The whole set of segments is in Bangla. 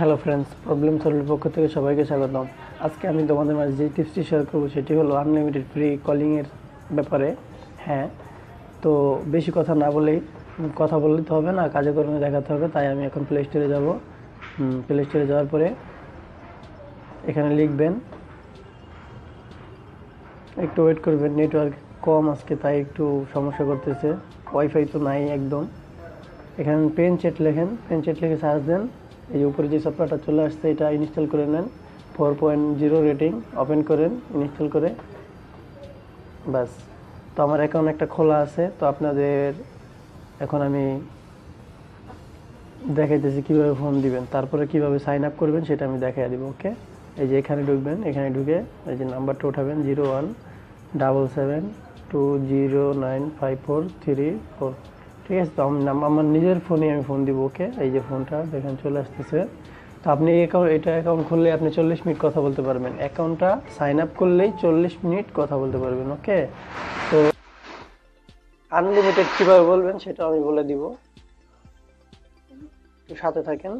হ্যালো ফ্রেন্ডস প্রবলেম সলভের পক্ষ থেকে সবাইকে স্বাগতম। আজকে আমি তোমাদের মাঝে যে টিপসটি শেয়ার করব সেটি হলো আনলিমিটেড ফ্রি কলিংয়ের ব্যাপারে। হ্যাঁ তো বেশি কথা না বলেই কথা বললে তো হবে না, কাজে কর্মে দেখাতে হবে, তাই আমি এখন প্লে স্টোরে যাব। প্লে স্টোরে যাওয়ার পরে এখানে লিখবেন, একটু ওয়েট করবেন নেটওয়ার্ক কম আজকে, তাই একটু সমস্যা করতেছে। ওয়াইফাই তো নাই একদম। এখানে পেন চেট লেখেন পেন চেট লিখে সার্চ দেন। এই উপরে যে সফটওয়্যারটা চলে আসছে, এটা ইনস্টল করে নেন। Four point zero rating open করেন, ইনস্টল করে। বাস তো আমার অ্যাকাউন্ট একটা খোলা আছে, তো আপনাদের এখন আমি দেখাইতেছি কীভাবে ফোন দিবেন, তারপরে কীভাবে সাইন আপ করবেন, সেটা আমি দেখাই দিব ওকে এই যে এখানে ঢুকবেন, এখানে ঢুকে এই যে নাম্বারটা উঠাবেন zero one double seven two zero nine five four three four ঠিক আছে, তো আমি আমার নিজের ফোনে আমি ফোন দিব ওকে এই যে ফোনটা দেখেন চলে আসতেছে। তো আপনি অ্যাকাউন্ট এটা অ্যাকাউন্ট খুললে আপনি চল্লিশ মিনিট কথা বলতে পারবেন। অ্যাকাউন্টটা সাইন আপ করলেই চল্লিশ মিনিট কথা বলতে পারবেন ওকে তো আনলিমিটেড কীভাবে বলবেন সেটা আমি বলে দিব। সাথে থাকেন,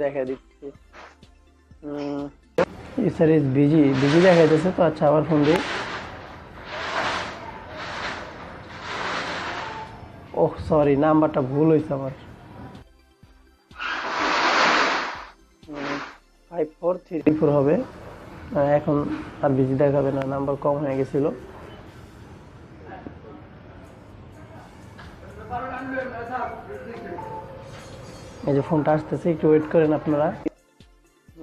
দেখা দিচ্ছি। স্যার ইজ বিজি বিজি দেখা যাচ্ছে তো আচ্ছা আবার ফোন দিই। ওহ সরি নাম্বারটা ভুল হয়েছে আমার। ফাইভ ফোর থ্রি ফোর হবে। এখন আর বিজি দেখাবে না, নাম্বার কম হয়ে গেছিল। এই যে ফোনটা আসতেছে, একটু ওয়েট করেন আপনারা।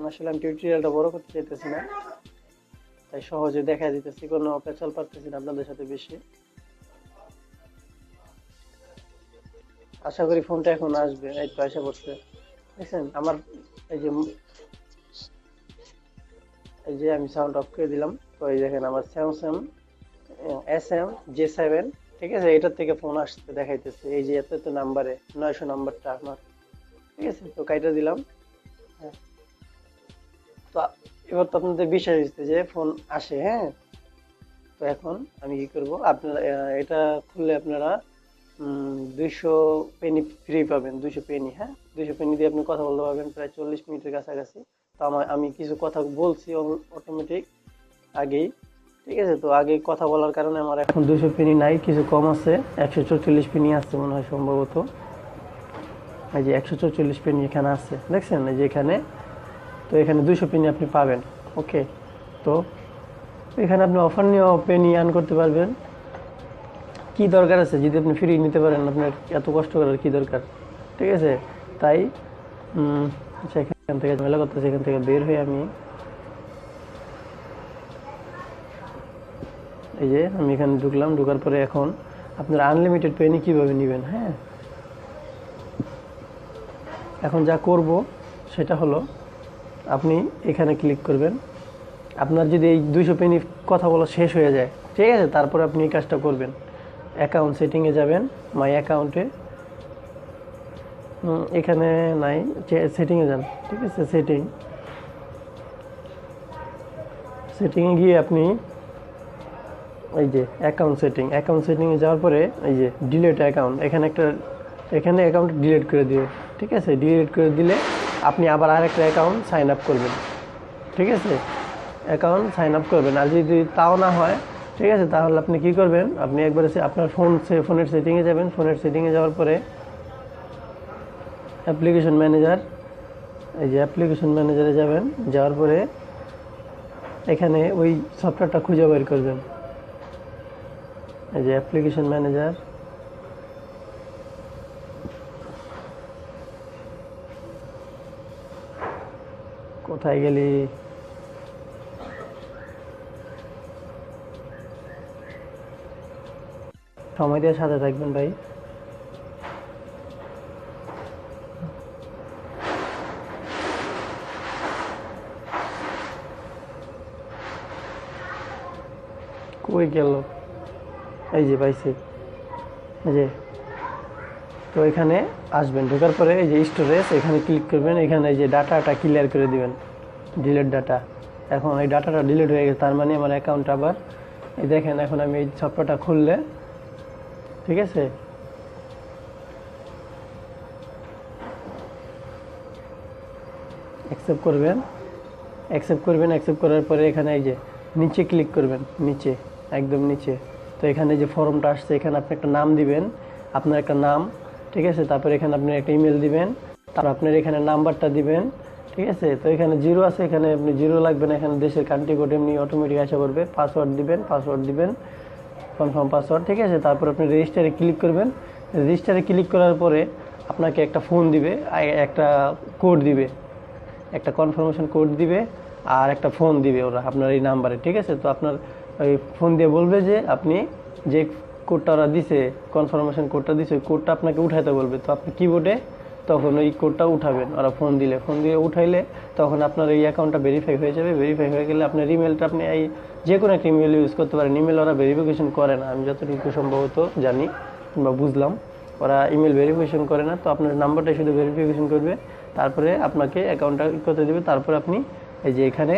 আসলে আমি টিউটোরিয়ালটা বড় করতে চাইতেছি না। তাই সহজে দেখা দিতেছি, কোনো পেছাল পারতেছি না আপনাদের সাথে বেশি। আশা করি ফোনটা এখন আসবে, এই তো আসা পড়ছে দেখছেন, আমার এই যে এই যে আমি সাউন্ড অফ করে দিলাম। তো এই দেখেন, আমার Samsung S M J seven ঠিক আছে? এটার থেকে ফোন আসতে দেখাইতেছে। এই যে এত এত নাম্বারে নয়শো নাম্বারটা আমার। ঠিক আছে? তো কাইটা দিলাম। হ্যাঁ। তো এবার তো আপনাদের বিশ্বাস হচ্ছে যে ফোন আসে হ্যাঁ? তো এখন আমি কি করব? আপনারা এটা খুললে আপনারা দুইশো পেনি ফ্রি পাবেন, দুইশো পেনি হ্যাঁ? দুইশো পেনি দিয়ে আপনি কথা বলতে পারবেন প্রায় চল্লিশ মিনিটের কাছাকাছি। তো আমার, আমি কিছু কথা বলছি অটোমেটিক আগেই, ঠিক আছে? তো আগে কথা বলার কারণে আমার এখন দুশো পেনি নাই, কিছু কম আছে। একশো চৌচল্লিশ পেনি আছে মনে হয় সম্ভবত। এই যে একশো চৌচল্লিশ পেনি এখানে আছে, দেখছেন? এই যে এখানে, তো এখানে দুশো পেনি আপনি পাবেন, ওকে? তো এখানে আপনি অফার নিয়েও পেনি আর্ন করতে পারবেন। কি দরকার আছে? যদি আপনি ফ্রি নিতে পারেন আপনার এত কষ্ট করার কি দরকার? ঠিক আছে? তাই উম, আচ্ছা থেকে ঝামেলা করতেছে এখান থেকে বের হয়ে আমি এই যে আমি এখানে ঢুকলাম ঢোকার পরে এখন আপনারা আনলিমিটেড পেনি কীভাবে নেবেন? হ্যাঁ? এখন যা করব সেটা হলো আপনি এখানে ক্লিক করবেন। আপনার যদি এই দুইশো পেনি কথা বলা শেষ হয়ে যায় ঠিক আছে? তারপরে আপনি এই কাজটা করবেন। অ্যাকাউন্ট সেটিংয়ে যাবেন মাই অ্যাকাউন্টে এখানে নাই সেটিংয়ে যান, ঠিক আছে সেটিং সেটিংয়ে গিয়ে আপনি এই যে অ্যাকাউন্ট সেটিং অ্যাকাউন্ট সেটিংয়ে যাওয়ার পরে এই যে ডিলেট অ্যাকাউন্ট এখানে একটা, এখানে অ্যাকাউন্ট ডিলিট করে দিবে ঠিক আছে ডিলিট করে দিলে আপনি আবার আরেকটা অ্যাকাউন্ট সাইন আপ করবেন, ঠিক আছে? অ্যাকাউন্ট সাইন আপ করবেন, আর যদি তাও না হয় ঠিক আছে, তাহলে আপনি কি করবেন? আপনি একবার আপনার ফোন ফোনের সেটিংয়ে যাবেন। ফোনের সেটিংয়ে যাওয়ার পরে অ্যাপ্লিকেশন ম্যানেজার এই যে অ্যাপ্লিকেশন ম্যানেজারে যাবেন। যাওয়ার পরে এখানে ওই সফটওয়্যারটা খুঁজে বের করবেন। এই যে অ্যাপ্লিকেশন ম্যানেজার কোথায় গেলি? সময় দিয়ে সাথে থাকবেন ভাই। কই গেল? এই যে পাইছি। এই যে, তো এখানে আসবেন। ঢোকার পরে এই যে স্টোরেজ এখানে ক্লিক করবেন। এখানে এই যে ডাটাটা ক্লিয়ার করে দিবেন। ডিলেট ডাটা এখন এই ডাটাটা ডিলেট হয়ে গেছে, তার মানে আমার অ্যাকাউন্ট আবার, এই দেখেন এখন আমি এই সফটওয়্যারটা খুললে ঠিক আছে? অ্যাকসেপ্ট করবেন। অ্যাকসেপ্ট করবেন অ্যাকসেপ্ট করার পরে এখানে এই যে নিচে ক্লিক করবেন, নিচে, একদম নিচে। তো এখানে যে ফর্মটা আসছে, এখানে আপনি একটা নাম দিবেন, আপনার একটা নাম, ঠিক আছে? তারপরে এখানে আপনি একটা ইমেল দিবেন, তারপর আপনার এখানে নাম্বারটা দিবেন, ঠিক আছে? তো এখানে জিরো আছে, এখানে আপনি জিরো লাগবে না, এখানে দেশের কান্ট্রি কোড এমনি অটোমেটিক আসা করবে পাসওয়ার্ড দিবেন পাসওয়ার্ড দিবেন। কনফার্ম পাসওয়ার্ড, ঠিক আছে? তারপর আপনি রেজিস্টারে ক্লিক করবেন। রেজিস্টারে ক্লিক করার পরে আপনাকে একটা ফোন দিবে একটা কোড দিবে। একটা কনফার্মেশন কোড দিবে আর একটা ফোন দিবে ওরা আপনার এই নাম্বারে ঠিক আছে? তো আপনার ওই ফোন দিয়ে বলবে যে আপনি যে কোডটা ওরা দিছে কনফার্মেশন কোডটা দিছে, ওই কোডটা আপনাকে উঠাইতে বলবে। তো আপনি কিবোর্ডে তখন ওই কোডটা উঠাবেন। ওরা ফোন দিলে। ফোন দিয়ে উঠাইলে তখন আপনার এই অ্যাকাউন্টটা ভেরিফাই হয়ে যাবে। ভেরিফাই হয়ে গেলে আপনার ইমেলটা আপনি এই যে কোনো একটা ইমেল ইউজ করতে পারেন। ইমেল ওরা ভেরিফিকেশন করে না। আমি যতটুকু সম্ভবত জানি কিংবা বুঝলাম, ওরা ইমেল ভেরিফিকেশন করে না। তো আপনার নাম্বারটা শুধু ভেরিফিকেশন করবে। তারপরে আপনাকে অ্যাকাউন্টটা করতে দেবে। তারপরে আপনি এই যে এখানে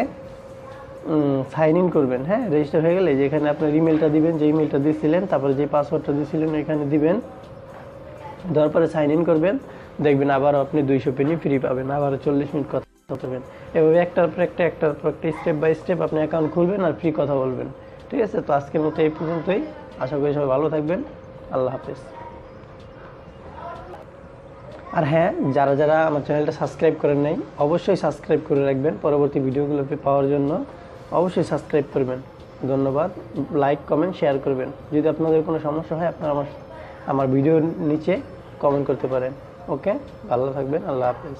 সাইন ইন করবেন। হ্যাঁ রেজিস্টার হয়ে গেলে যে এখানে আপনার ইমেলটা দিবেন। যে ইমেলটা দিয়েছিলেন তারপরে যে পাসওয়ার্ডটা দিয়েছিলেন এখানে দিবেন। দেওয়ার পরে সাইন ইন করবেন, দেখবেন আবার আপনি দুইশো পেনি ফ্রি পাবেন আবার চল্লিশ মিনিট কথা বলবেন। এভাবে একটার পর একটা, একটার পর একটা স্টেপ বাই স্টেপ আপনি অ্যাকাউন্ট খুলবেন আর ফ্রি কথা বলবেন। ঠিক আছে? তো আজকের মতো এই পর্যন্তই। আশা করি সবাই ভালো থাকবেন। আল্লাহ হাফেজ। আর হ্যাঁ যারা যারা আমার চ্যানেলটা সাবস্ক্রাইব করেন নাই, অবশ্যই সাবস্ক্রাইব করে রাখবেন পরবর্তী ভিডিওগুলো পাওয়ার জন্য। অবশ্যই সাবস্ক্রাইব করবেন। ধন্যবাদ। লাইক কমেন্ট শেয়ার করবেন। যদি আপনাদের কোনো সমস্যা হয়, আপনারা আমার আমার ভিডিওর নিচে কমেন্ট করতে পারেন। ওকে ভালো থাকবেন আল্লাহ হাফেজ।